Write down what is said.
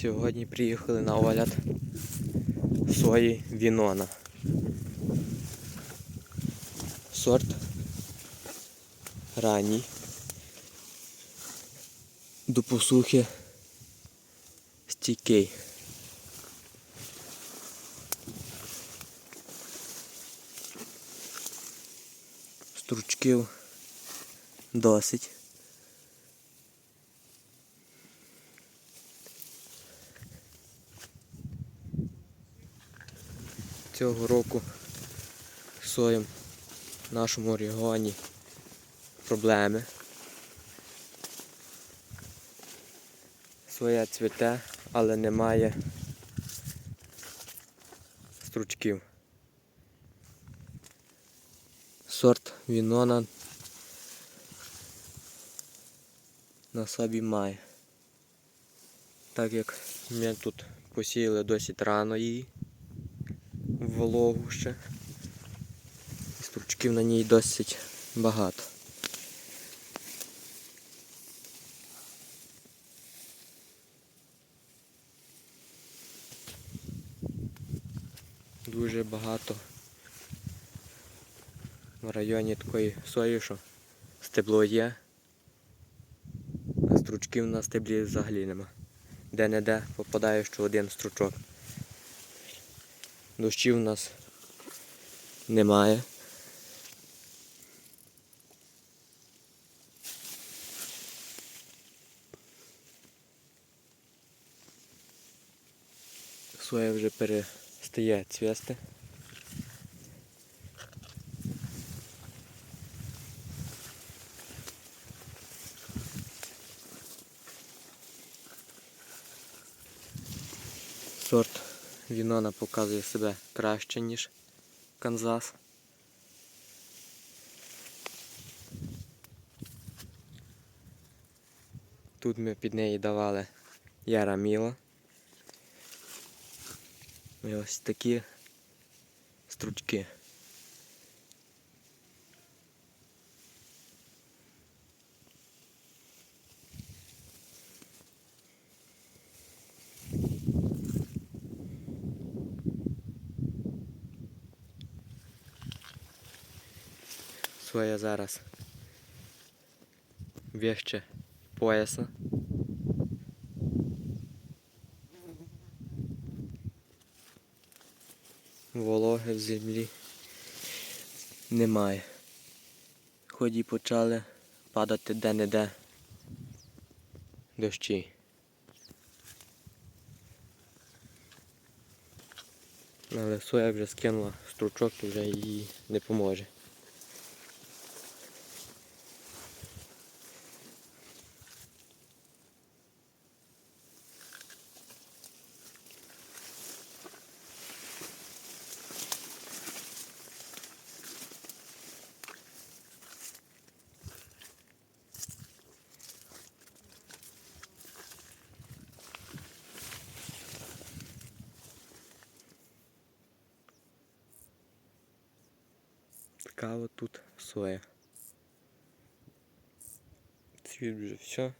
Сьогодні приїхали на огляд сої Вінона. Сорт ранній. До посухи стійкий. Стручків досить. Цього року соєм в нашому регіоні проблеми. Соя цвіте, але немає стручків. Сорт Вінона на собі має. Так як ми тут посіяли досить рано її вологу ще. І стручків на ній досить багато. Дуже багато в районі такої сої, що стебло є, а стручків на стеблі взагалі нема. Де-не-де попадає що один стручок. Дощів у нас немає. Соя вже перестає цвісти. Сорт Вінона показує себе краще, ніж Канзас. Тут ми під неї давали Яраміла. І ось такі стручки. Своя зараз вище пояса. Вологи в землі немає. Хоч і почали падати де-не-де дощі. Але соя вже скинула стручок і вже їй не поможе. От тут соя. Цвіт вже все.